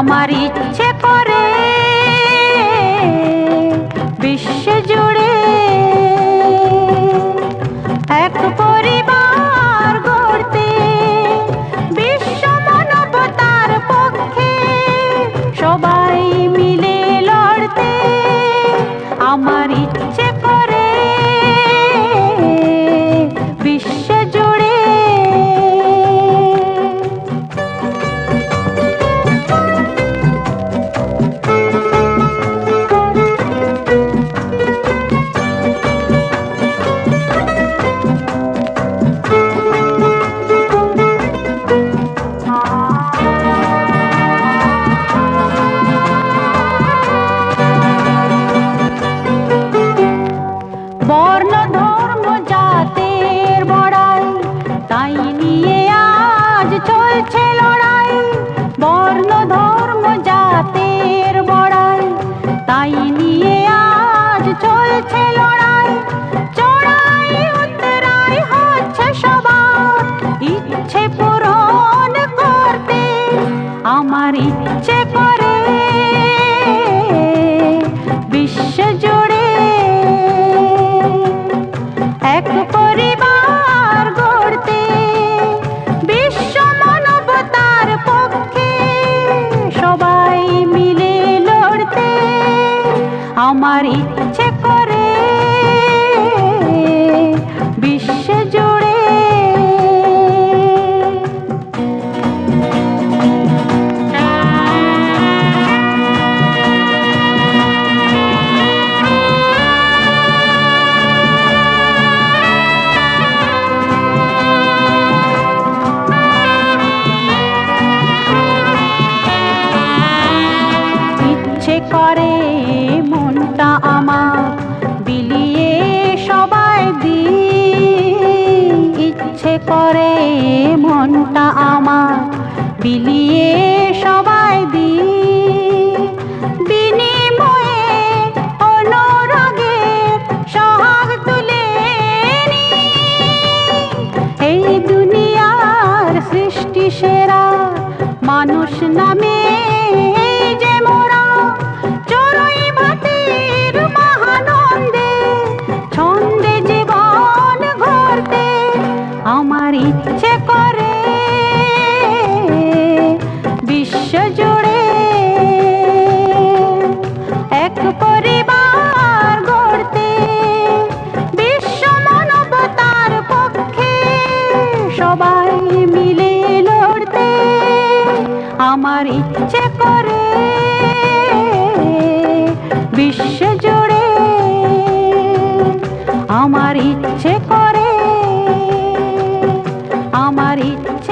আমার ইচ্ছে করে বিশ্ব জুড়ে এক পরিবার গড়তে বিশ্ব মানবতার পক্ষে সবাই মিলে লড়তে আমার ইচ্ছে ধর্ম জাতের বড়াই। তাই নিয়ে আজ চলছে লড়াই। চড়াই উত্তরাই হচ্ছে সবার। ইচ্ছে পূরণ করতে আমার ইচ্ছে করে। বিশ্ব আমার ইচ্ছে করে বিশ্ব জুড়ে। করে বিলিয়ে সবাই দি বিনিময়ে তুলে এই দুনিয়ার সৃষ্টি সেরা মানুষ নামে বিশ্ব জুড়ে এক পরিবার গড়তে বিশ্ব মানবতার পক্ষে সবাই মিলে লড়তে আমার ইচ্ছে করে বিশ্ব জুড়ে আমার ইচ্ছে করে, আমার ইচ্ছে